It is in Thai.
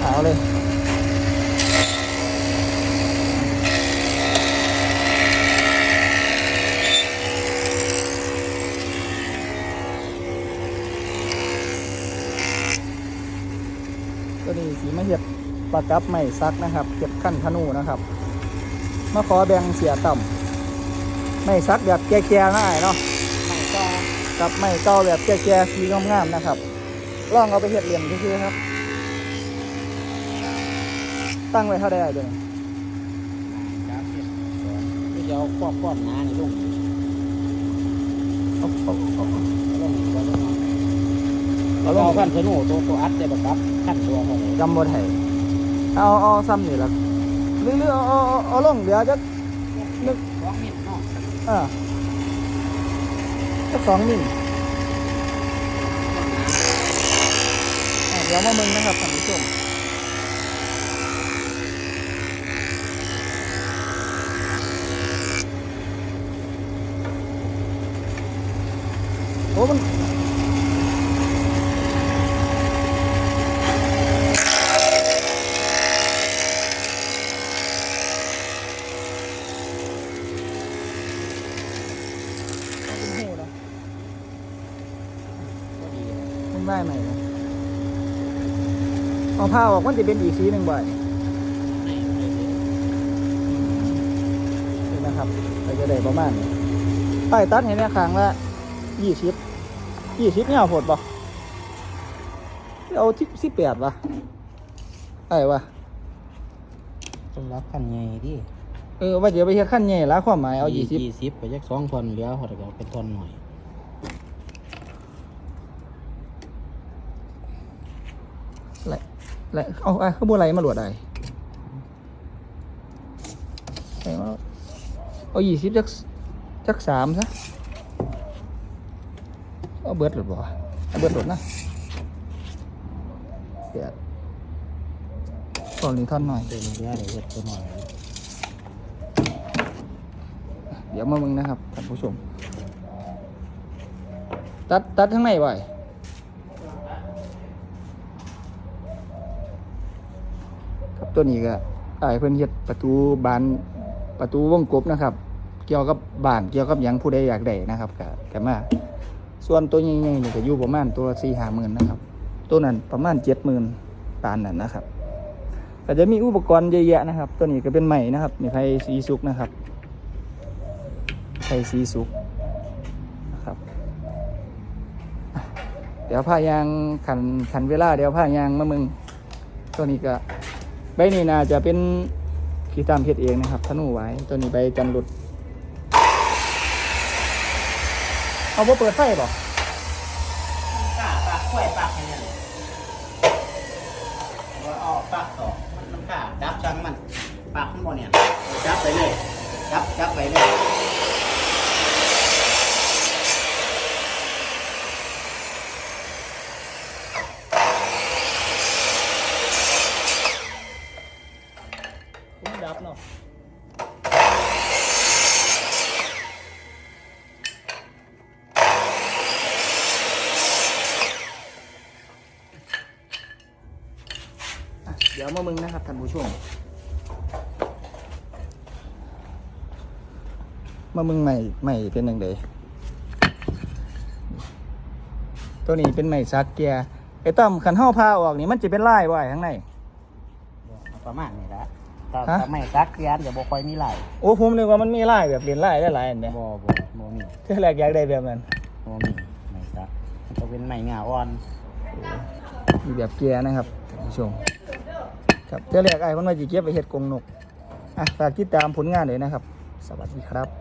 เอาเลยตัวนี้สีมาเห็ดปลากับไม่ซักนะครับเก็บขั้นธนูนะครับมาขอแบ่งเสียต่ำไม่ซักแบบแก่ๆง่ายเนาะไม่ก็กับไม่เก่าแบบแก่ๆสีงามๆนะครับลองเอาไปเห็ดเหลี่ยมซื่อๆครับ ตั้งไว้เท่าใดตัวนี้สามสิบสองนี่จะเอาควบควบหนานี่ลงเอาเอาเอาเอาลงตัวลงเอาลเรางเอาขั้นสนุตัวตัวอัดได้บักครับขั้นตัวเขาเลยจำบ่ไทยเอาเอาซ้ำนี่ละหรือหรือเอาเอาเอาเอาลงเดี๋ยวจะนึกสองมิลเนาะอ่าสักสองมิลอะเดี๋ยวมามึงนะครับท่านผู้ชม อ้มันเอาเป็นหูเนาะก็ดีนะมันได้ไหมนะเอาผ้าออกมันจะเป็นอีกสีหนึ่งบ่อยไม่ไม่เลยนี่นะครับเราจะได้ประมาณนี้ป้ายตัดเห็นไหมครั้งละยี่สิบ ยี่สิบเนี่ยเอาโหดป่ะเอาที่สิบแปดวะไอ้วะต้องรับขั้นใหญ่ดิเออว่าเดี๋ยวไปเฮ็ดขั้นใหญ่ละความหมายเอายี่สิบยี่สิบไปยักสองทอนเหลือหดก็เป็นทอนหน่อยและและเอาไอ้ข้าวบัวไรมาหลวดได้ไอ้มาเอายี่สิบจักจักสามซะ เอาเบิร์ดหลุดบ่วะเอาเบิร์ดหลุดนะเดี๋ยวตอนนี้ท่อนหน่อยเป็นเหลือเดี๋ยวเฮ็ดตัวหน่อย เดี๋ยวมามึงนะครับท่านผู้ชม ตัดตัดทั้งในไว้ครับตัวนี้ก็ไอ้ายเพิ่นเฮ็ดประตูบานประตูวงกบนะครับ เกี่ยวกับบ้านเกี่ยวกับหยังผู้ใดอยากได้นะครับก็ก็มา ส่วนตัวใหญ่ๆนี่ก็อยู่ประมาณตัวละสี่ห้าหมื่นนะครับ ตัวนั้นประมาณเจ็ดหมื่นปานนั้นนะครับก็จะมีอุปกรณ์เยอะแยะนะครับ ตัวนี้ก็เป็นใหม่นะครับมีไฟสีสุกนะครับไทยสีสุกนะครับเดี๋ยวผ้ายางขันขันเวลาเดี๋ยวผ้ายางมามึง ตัวนี้ก็ใบนี้น่าจะเป็นขีตามเพชรเองนะครับธนูไว้ตัวนี้ใบจันหลุด เอาบ่เปิดไฟบ่ปากปากกล้วยปากให้เนี่ยว่าออกปากต่อมันมันขาดับจังมัน ปาข้างบนเนี่ย ดับไปเลย ดับดับไปเลย ผมดับเนาะอะเดี๋ยวมามึงนะครับท่านผู้ชมมามึงใหม่ใหม่เป็นยังไงตัวนี้เป็นใหม่ซักเกียร์ไอ้ตั้มขันห่อผ้าออกนี่มันจะเป็นลายไว้ข้างในประมาณนี้ละถ้าฮะถ้าไม่ซักยานจะบ่ค่อยมีไหลโอ้ผมนึกว่ามันมีลายแบบเรียนลายได้หลายอันเนี่ยบ่บ่บ่มีเท่าแรกอยากได้แบบนั้นบ่มีไม่ซักมันจะเป็นไม้งาอ่อนมีแบบเกียร์นะครับท่านผู้ชม ครับเจ้าแรกไอ้คนมาจีเก็บไปเห็ดกงนกอะฝากติดตามผลงานเลยนะครับ สวัสดีครับ